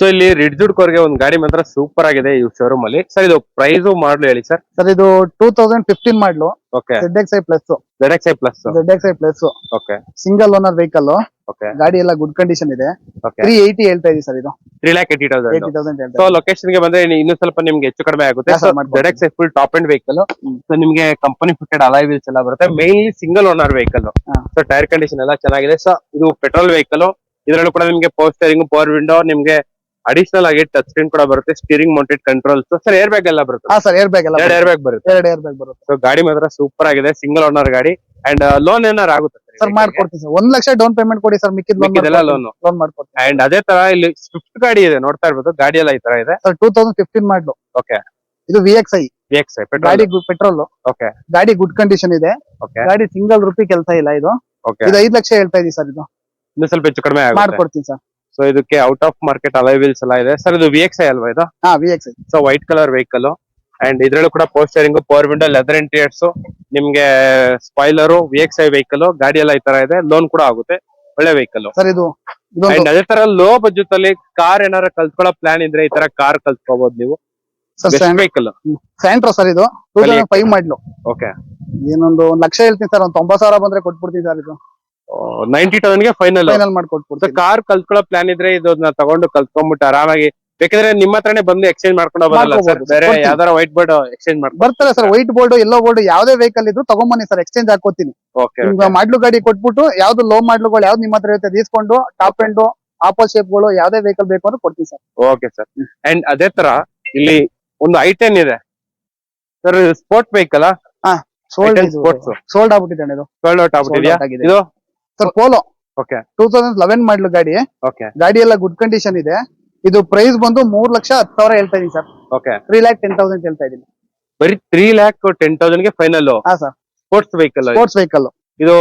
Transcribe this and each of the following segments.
So ಇಲ್ಲಿ ರಿಡ್ಜುಡ್ ಕೋರ್ಗೆ ಒಂದು ಗಾಡಿ ಮಾತ್ರ ಸೂಪರ್ ಆಗಿದೆ ಈ ಶೋರೂಮ್ ಅಲ್ಲಿ. ಸರ್ ಇದು ಪ್ರೈಸ್ ಮಾಡ್ಲು ಹೇಳಿ ಸರ್ ಸರ್ ಇದು two thousand fifteen ಮಾಡ್ಲು okay Z X I plus Z X I plus Z X I plus okay single owner vehicle okay ಗಾಡಿ ಎಲ್ಲ ಗುಡ್ ಕಂಡೀಷನ್ ಇದೆ. ತ್ರೀ ಏಯ್ಟಿ ಹೇಳ್ತಾ ಇದೆ. ಸರ್ ಇದು three lakh eighty thousand so ಲೊಕೇಶನ್ಗೆ ಬಂದ್ರೆ ಇನ್ನೂ ಸ್ವಲ್ಪ ನಿಮ್ಗೆ ಹೆಚ್ಚು ಕಡಿಮೆ ಆಗುತ್ತೆ. Z X X I full top and vehicle so ನಿಮ್ಗೆ ಕಂಪನಿ ಫಿಟೆಡ್ ಅಲೈ ವೀಲ್ಸ್ ಎಲ್ಲ ಬರುತ್ತೆ. Mainly single owner vehicle. So tyre condition ಎಲ್ಲ ಚೆನ್ನಾಗಿದೆ. ಸೊ ಇದು ಪೆಟ್ರೋಲ್ ವೆಹಿಕಲ್ ಇದರಲ್ಲೂ ಕೂಡ ನಿಮ್ಗೆ ಪವರ್ ಸ್ಟೇರಿಂಗ್ ಪವರ್ ವಿಂಡೋ ನಿಮ್ಗೆ ಅಡಿಷನಲ್ ಆಗಿ ಟಚ್ ಸ್ಕ್ರೀನ್ ಕೂಡ ಬರುತ್ತೆ steering mounted controls sir air bag ಎಲ್ಲ ಬರುತ್ತೆ. ಹಾ ಸರ್ ಏರ್ ಬ್ಯಾಗ್ ಎಲ್ಲ ಎರಡು ಏರ್ ಬ್ಯಾಗ್ ಬರುತ್ತೆ. ಎರಡು ಏರ್ ಬ್ಯಾಗ್ ಬರುತ್ತೆ. ಸೊ ಗಾಡಿ ಮಾತ್ರ ಸೂಪರ್ ಆಗಿದೆ ಸಿಂಗಲ್ ಓನರ್ ಗಾಡಿ. ಅಂಡ್ ಲೋನ್ ಏನಾರು ಆಗುತ್ತೆ ಸರ್ ಮಾಡ್ಕೊಡ್ತೀವಿ ಸರ್ ಒಂದ್ ಲಕ್ಷ ಡೌನ್ ಪೇಮೆಂಟ್ ಕೊಡಿ ಸರ್ ಮಿಕ್ಕಿದ್ loan. ಲೋನ್ ಮಾಡ್ಕೊಡ್ತೀನಿ. ಅಂಡ್ ಅದೇ ತರ ಇಲ್ಲಿ ಸ್ವಿಫ್ಟ್ ಗಾಡಿ ಇದೆ ನೋಡ್ತಾ ಇರ್ಬೋದು. ಗಾಡಿ ಎಲ್ಲ ಈ ತರ ಇದೆ. Sir two thousand fifteen ಮಾಡ್ಲು okay ಇದು V X I V X petrol ಗಾಡಿ ಪೆಟ್ರೋಲ್ ಓಕೆ ಗಾಡಿ ಗುಡ್ ಕಂಡೀಷನ್ ಇದೆ. ಓಕೆ ಗಾಡಿ ಸಿಂಗಲ್ ರುಪಿ ಕೆಲಸ ಇಲ್ಲ ಇದು. ಓಕೆ ಇದು ಐದ್ ಲಕ್ಷ ಹೇಳ್ತಾ ಇದೀವಿ ಸರ್ ಇದು. ಸ್ವಲ್ಪ ಹೆಚ್ಚು ಕಡಿಮೆ ಮಾಡ್ಕೊಡ್ತೀನಿ ಸರ್ ಸೊ ಇದಕ್ಕೆ out of market alloy wheels ಎಲ್ಲ ಇದೆ. ಸರ್ ಇದು ವಿ ಎಕ್ಸ್ ಐ ಅಲ್ವಾ ಇದು? ಹಾ V X so white colour vehicle and ಇದ್ರಲ್ಲೂ ಕೂಡ power steering power window leather interiors ನಿಮ್ಗೆ spoiler V X I vehicle ಗಾಡಿ ಎಲ್ಲ ಈ ತರ ಇದೆ. ಲೋನ್ ಕೂಡ ಆಗುತ್ತೆ. ಒಳ್ಳೆ ವೆಹಿಕಲ್ ಸರ್ ಇದು ಅಂಡ್ ಅದೇ ತರ ಲೋ ಬಜೆಟ್ ಅಲ್ಲಿ ಕಾರ್ ಏನಾರ ಕಲ್ತ್ಕೊಳ್ಳೋ ಪ್ಲಾನ್ ಇದ್ರೆ ಈ ತರ ಕಾರ್ ಕಲ್ತ್ಕೋಬಹುದು ನೀವು. ವೆಹಿಕಲ್ ಸ್ಯಾಂಟ್ರೋ ಸರ್ ಇದು ಟೂ ತೌಸಂಡ್ ಫೈವ್ ಮಾಡ್ಲು ಓಕೆ ಏನೊಂದು ಒಂದ್ ಲಕ್ಷ ಹೇಳ್ತೀನಿ ಸರ್ ಒಂದ್ ತೊಂಬತ್ ಸಾವಿರ ಬಂದ್ರೆ ಕೊಟ್ಬಿಡ್ತೀನಿ ಸರ್ ಇದು. ನೈಂಟಿ ತೌಸಂಡ್ಗೆ ಫೈನಲ್ ಫೈನಲ್ ಮಾಡ್ಕೊಟ್ಬಿಡ್ತಾರೆ ಕಾರ್ ಕಲ್ತ್ಕೊಳ್ಳೋ ಪ್ಲಾನ್ ಇದ್ರೆ ಇದನ್ನ ತಗೊಂಡು ಕಲ್ತ್ಕೊಂಡ್ಬಿಟ್ಟು ಆರಾಮಾಗಿ. ಬೇಕಾದ್ರೆ ನಿಮ್ಮ ಹತ್ರನೇ ಬಂದು ಎಕ್ಸ್ಚೇಂಜ್ ಮಾಡ್ಕೊಂಡು ಬರಲ್ಲ ಸರ್? ಬೇರೆ. ಯಾವ್ದಾರ ವೈಟ್ ಬೋರ್ಡ್ ಎಕ್ಸ್ಚೇಂಜ್ ಮಾಡ್ಕೊಂಡು ಬರ್ತಾರೆ sir white board yellow board ಯಾವ್ದೇ ವೆಹಿಕಲ್ ಇದ್ರು ತಗೊಂಬನ್ನಿ ಸರ್ ಎಕ್ಸ್ಚೇಂಜ್ ಹಾಕೋತೀನಿ ಮಾಡ್ಲು ಗಾಡಿ ಕೊಟ್ಬಿಟ್ಟು ಯಾವ್ದು ಲೋ ಮಾಡ್ಲುಗಳು ಯಾವ್ದು ನಿಮ್ಮ ಹತ್ರ ಇರುತ್ತೆ ಇಸ್ಕೊಂಡು ಟಾಪ್ ಎಂಡ್ ಶೇಪ್ಗಳು ಯಾವ್ದೇ ವೆಹಿಕಲ್ ಬೇಕು ಅಂದ್ರೆ ಕೊಡ್ತೀನಿ ಸರ್. ಓಕೆ ಸರ್ ಅಂಡ್ ಅದೇ ತರ ಇಲ್ಲಿ ಒಂದು ಐಟೆನ್ ಇದೆ. Sir sport vehicle sold sports. Sold ಆಗ್ಬಿಟ್ಟಿದೆ ಇದು. ಸೋಲ್ಡ್ ಔಟ್ ಆಗ್ಬಿಟ್ಟಿದ್ಯಾ? ಆಗಿದೆ. ಇದು sir Polo okay two thousand eleven ಮಾಡ್ಲು ಗಾಡಿ. ಓಕೆ ಗಾಡಿ ಎಲ್ಲ ಗುಡ್ ಕಂಡೀಷನ್ ಇದೆ. ಇದು ಪ್ರೈಸ್ ಬಂದು ಮೂರ್ ಲಕ್ಷ ಹತ್ತು ಸಾವಿರ ಹೇಳ್ತಾ ಇದೀನಿ sir okay three lakh ten thousand ಹೇಳ್ತಾ ಇದೀನಿ. ಬರೀ ತ್ರೀ ಲ್ಯಾಕ್ ಟೆನ್ ತೌಸಂಡ್ಗೆ ಫೈನಲ್ ಹಾ sir sports vehicle sports vehicle ಇದು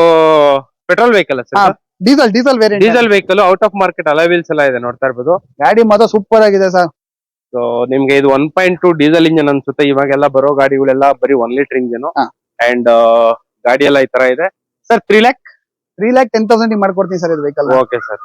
petrol vehicle sir diesel diesel variant diesel vehicle out of market alloy wheels ಎಲ್ಲ ಇದೆ ನೋಡ್ತಾ ಇರ್ಬೋದು. ಗಾಡಿ ಮಾತ್ರ ಸೂಪರ್ ಆಗಿದೆ ಸರ್ ಸೊ ನಿಮ್ಗೆ ಇದು one point two diesel engine ಅನ್ಸುತ್ತೆ. ಇವಾಗೆಲ್ಲ ಬರೋ ಗಾಡಿಗಳೆಲ್ಲ ಬರೀ ಒನ್ ಲೀಟರ್ ಇಂಜನ್. ಅಂಡ್ ಗಾಡಿ ಎಲ್ಲ ಈ ತರ ಇದೆ. Sir three lakh three lakh ten thousand ಮಾಡ್ಕೊಡ್ತೀನಿ ಸರ್ ಇದು ವೆಹಿಕಲ್ ಓಕೆ ಸರ್